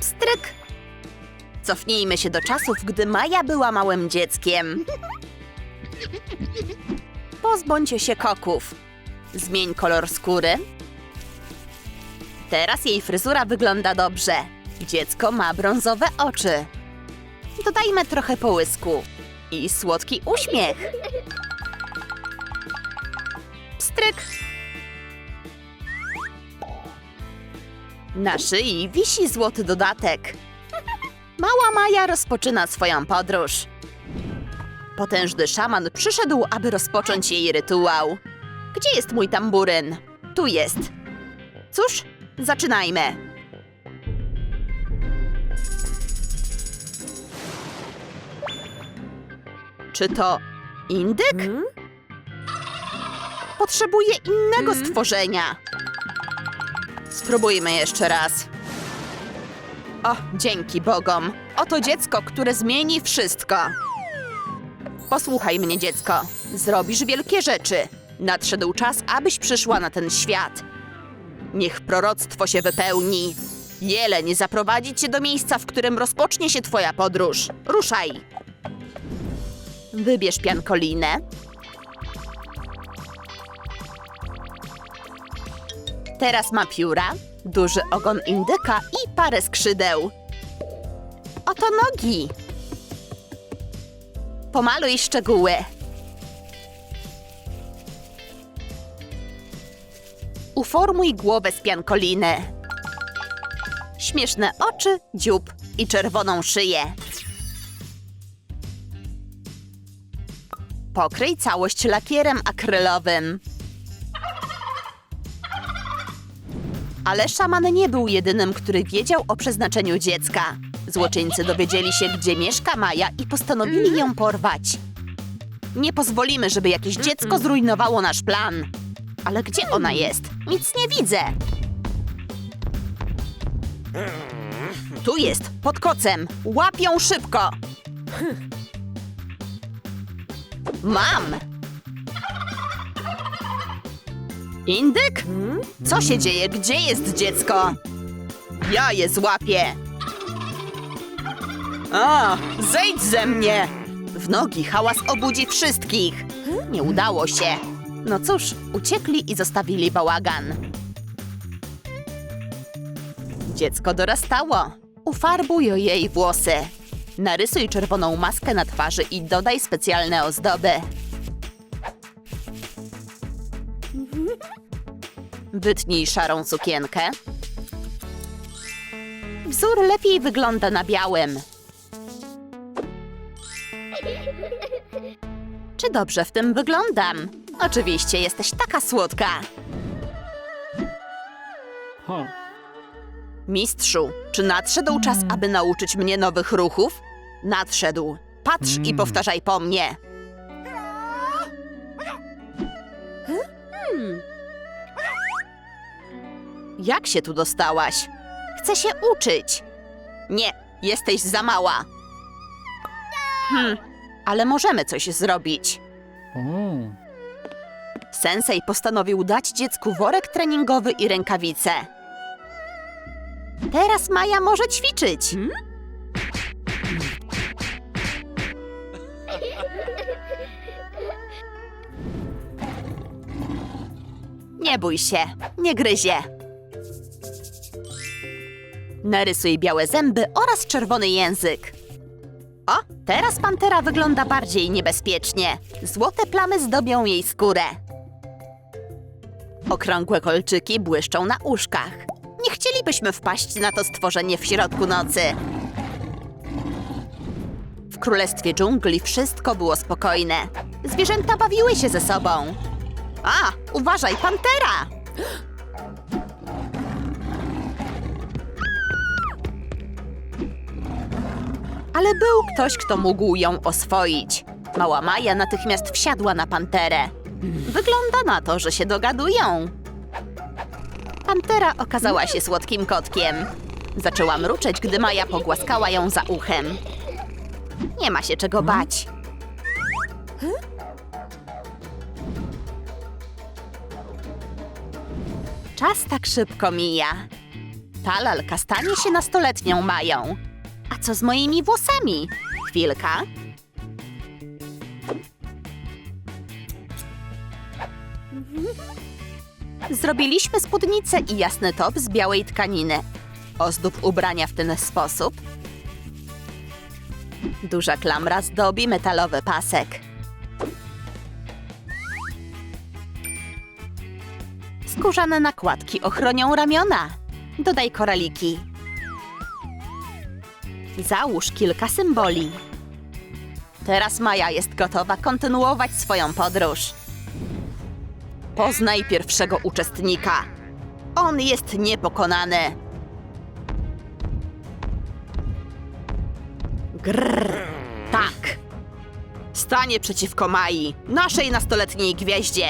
Pstryk! Cofnijmy się do czasów, gdy Maja była małym dzieckiem. Pozbądź się koków. Zmień kolor skóry. Teraz jej fryzura wygląda dobrze. Dziecko ma brązowe oczy. Dodajmy trochę połysku i słodki uśmiech. Pstryk! Na szyi wisi złoty dodatek. Mała Maja rozpoczyna swoją podróż. Potężny szaman przyszedł, aby rozpocząć jej rytuał. Gdzie jest mój tamburyn? Tu jest. Cóż, zaczynajmy. Czy to indyk? Potrzebuję innego stworzenia. Spróbujmy jeszcze raz. O, dzięki Bogom. Oto dziecko, które zmieni wszystko. Posłuchaj mnie, dziecko. Zrobisz wielkie rzeczy. Nadszedł czas, abyś przyszła na ten świat. Niech proroctwo się wypełni. Jeleń zaprowadzi cię do miejsca, w którym rozpocznie się twoja podróż. Ruszaj. Wybierz piankolinę. Teraz ma pióra, duży ogon indyka i parę skrzydeł. Oto nogi. Pomaluj szczegóły. Uformuj głowę z piankoliny. Śmieszne oczy, dziób i czerwoną szyję. Pokryj całość lakierem akrylowym. Ale szaman nie był jedynym, który wiedział o przeznaczeniu dziecka. Złoczyńcy dowiedzieli się, gdzie mieszka Maja i postanowili ją porwać. Nie pozwolimy, żeby jakieś dziecko zrujnowało nasz plan. Ale gdzie ona jest? Nic nie widzę. Tu jest, pod kocem. Łap ją szybko. Mam. Indyk? Co się dzieje? Gdzie jest dziecko? Ja je złapię. A, zejdź ze mnie! W nogi hałas obudzi wszystkich. Nie udało się. No cóż, uciekli i zostawili bałagan. Dziecko dorastało. Ufarbuj jej włosy. Narysuj czerwoną maskę na twarzy i dodaj specjalne ozdoby. Wytnij szarą sukienkę. Wzór lepiej wygląda na białym. Czy dobrze w tym wyglądam? Oczywiście, jesteś taka słodka. Huh. Mistrzu, czy nadszedł czas, aby nauczyć mnie nowych ruchów? Nadszedł. Patrz i Mm. powtarzaj po mnie. Jak się tu dostałaś? Chcę się uczyć. Nie, jesteś za mała. Hmm, ale możemy coś zrobić. Sensei postanowił dać dziecku worek treningowy i rękawice. Teraz Maja może ćwiczyć. Nie bój się, nie gryzie. Narysuj białe zęby oraz czerwony język. O, teraz pantera wygląda bardziej niebezpiecznie. Złote plamy zdobią jej skórę. Okrągłe kolczyki błyszczą na uszkach. Nie chcielibyśmy wpaść na to stworzenie w środku nocy. W królestwie dżungli wszystko było spokojne. Zwierzęta bawiły się ze sobą. A, uważaj, pantera! Ale był ktoś, kto mógł ją oswoić. Mała Maja natychmiast wsiadła na panterę. Wygląda na to, że się dogadują. Pantera okazała się słodkim kotkiem. Zaczęła mruczeć, gdy Maja pogłaskała ją za uchem. Nie ma się czego bać. Czas tak szybko mija. Ta lalka stanie się nastoletnią Mają. Co z moimi włosami? Chwilka. Zrobiliśmy spódnicę i jasny top z białej tkaniny. Ozdób ubrania w ten sposób. Duża klamra zdobi metalowy pasek. Skórzane nakładki ochronią ramiona. Dodaj koraliki. Załóż kilka symboli. Teraz Maja jest gotowa kontynuować swoją podróż. Poznaj pierwszego uczestnika. On jest niepokonany. Grrr. Tak. Stanie przeciwko Mai, naszej nastoletniej gwieździe.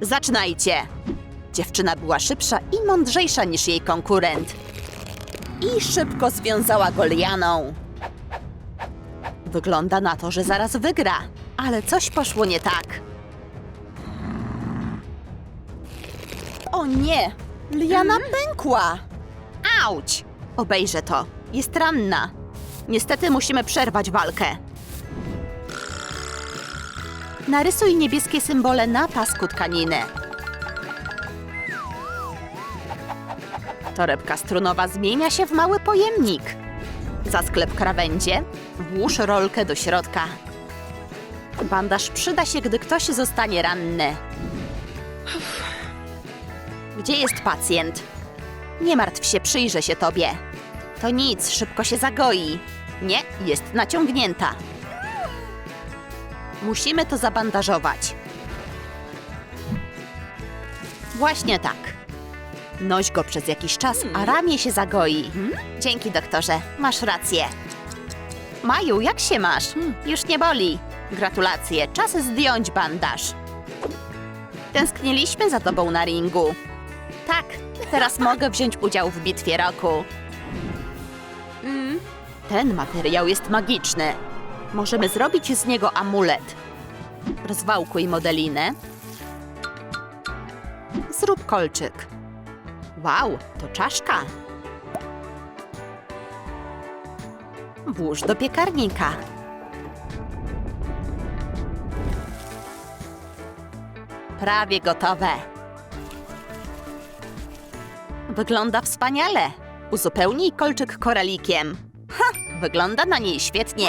Zaczynajcie! Dziewczyna była szybsza i mądrzejsza niż jej konkurent. I szybko związała go lianą. Wygląda na to, że zaraz wygra, ale coś poszło nie tak. O nie! Liana pękła! Auć! Obejrzę to. Jest ranna. Niestety musimy przerwać walkę. Narysuj niebieskie symbole na pasku tkaniny. Torebka strunowa zmienia się w mały pojemnik. Za sklep krawędzie włóż rolkę do środka. Bandaż przyda się, gdy ktoś zostanie ranny. Gdzie jest pacjent? Nie martw się, przyjrzę się tobie. To nic, szybko się zagoi. Nie, jest naciągnięta. Musimy to zabandażować. Właśnie tak. Noś go przez jakiś czas, a ramię się zagoi. Dzięki, doktorze. Masz rację. Maju, jak się masz? Już nie boli. Gratulacje. Czas zdjąć bandaż. Tęskniliśmy za tobą na ringu. Tak, teraz mogę wziąć udział w bitwie roku. Ten materiał jest magiczny. Możemy zrobić z niego amulet. Rozwałkuj modelinę. Zrób kolczyk. Wow, to czaszka. Włóż do piekarnika. Prawie gotowe. Wygląda wspaniale. Uzupełnij kolczyk koralikiem. Ha, wygląda na niej świetnie.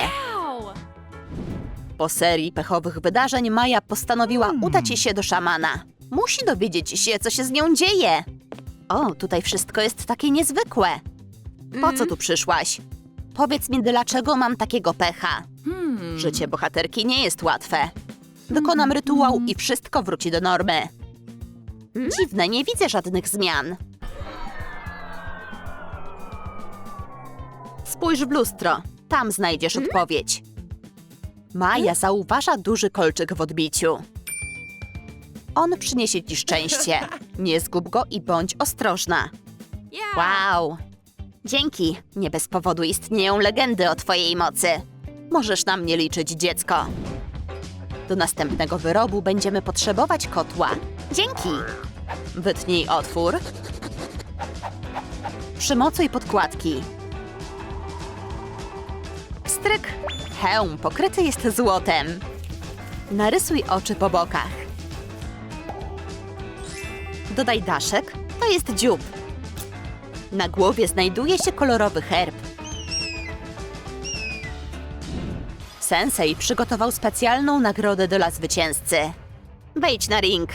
Po serii pechowych wydarzeń Maja postanowiła udać się do szamana. Musi dowiedzieć się, co się z nią dzieje. O, tutaj wszystko jest takie niezwykłe. Po co tu przyszłaś? Powiedz mi, dlaczego mam takiego pecha. Życie bohaterki nie jest łatwe. Wykonam rytuał i wszystko wróci do normy. Dziwne, nie widzę żadnych zmian. Spójrz w lustro, tam znajdziesz odpowiedź. Maja zauważa duży kolczyk w odbiciu. On przyniesie ci szczęście. Nie zgub go i bądź ostrożna. Wow! Dzięki. Nie bez powodu istnieją legendy o twojej mocy. Możesz na mnie liczyć, dziecko. Do następnego wyrobu będziemy potrzebować kotła. Dzięki. Wytnij otwór. Przymocuj podkładki. Stryk. Hełm pokryty jest złotem. Narysuj oczy po bokach. Dodaj daszek. To jest dziób. Na głowie znajduje się kolorowy herb. Sensei przygotował specjalną nagrodę dla zwycięzcy. Wejdź na ring.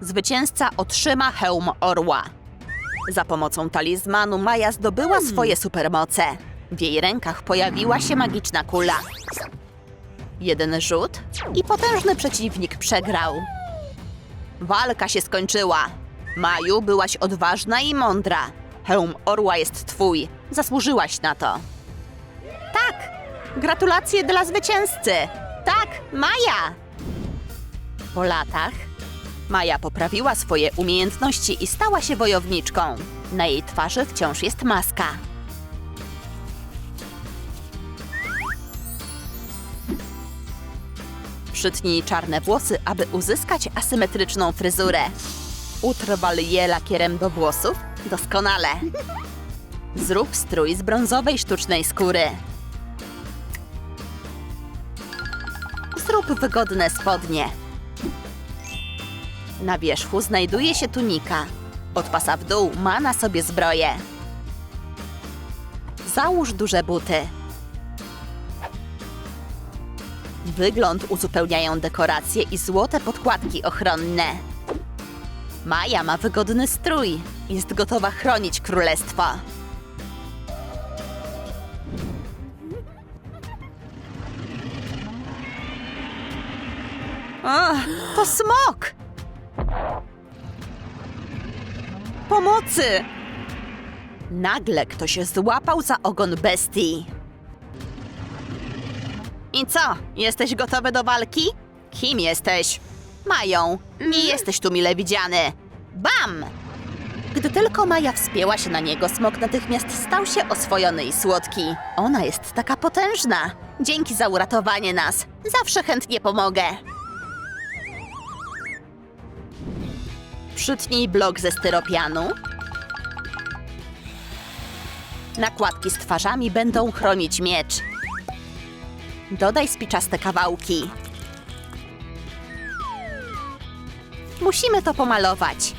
Zwycięzca otrzyma hełm orła. Za pomocą talizmanu Maja zdobyła swoje supermoce. W jej rękach pojawiła się magiczna kula. Jeden rzut i potężny przeciwnik przegrał. Walka się skończyła. Maju, byłaś odważna i mądra. Hełm orła jest twój. Zasłużyłaś na to. Tak! Gratulacje dla zwycięzcy! Tak, Maja! Po latach Maja poprawiła swoje umiejętności i stała się wojowniczką. Na jej twarzy wciąż jest maska. Przytnij czarne włosy, aby uzyskać asymetryczną fryzurę. Utrwal je lakierem do włosów. Doskonale. Zrób strój z brązowej sztucznej skóry. Zrób wygodne spodnie. Na wierzchu znajduje się tunika. Od pasa w dół ma na sobie zbroję. Załóż duże buty. Wygląd uzupełniają dekoracje i złote podkładki ochronne. Maja ma wygodny strój. Jest gotowa chronić królestwo. Ach, to smok! Pomocy! Nagle ktoś złapał za ogon bestii. I co? Jesteś gotowy do walki? Kim jesteś? Mają. Nie jesteś tu mile widziany. Bam! Gdy tylko Maja wspięła się na niego, smok natychmiast stał się oswojony i słodki. Ona jest taka potężna. Dzięki za uratowanie nas. Zawsze chętnie pomogę. Przytnij blok ze styropianu. Nakładki z twarzami będą chronić miecz. Dodaj spiczaste kawałki. Musimy to pomalować.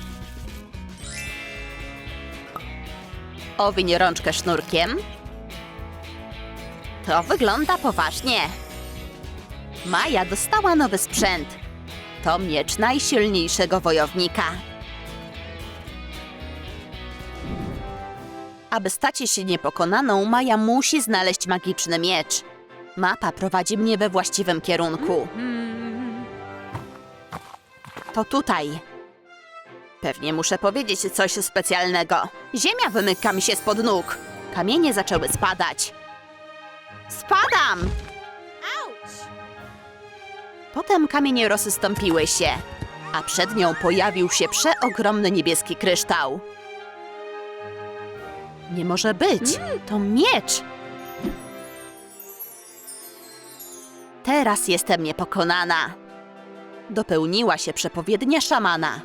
Owiń rączkę sznurkiem. To wygląda poważnie. Maja dostała nowy sprzęt. To miecz najsilniejszego wojownika. Aby stać się niepokonaną, Maja musi znaleźć magiczny miecz. Mapa prowadzi mnie we właściwym kierunku. To tutaj. Pewnie muszę powiedzieć coś specjalnego. Ziemia wymyka mi się spod nóg. Kamienie zaczęły spadać. Spadam! Potem kamienie rozstąpiły się, a przed nią pojawił się przeogromny niebieski kryształ. Nie może być. To miecz. Teraz jestem niepokonana. Dopełniła się przepowiednia szamana.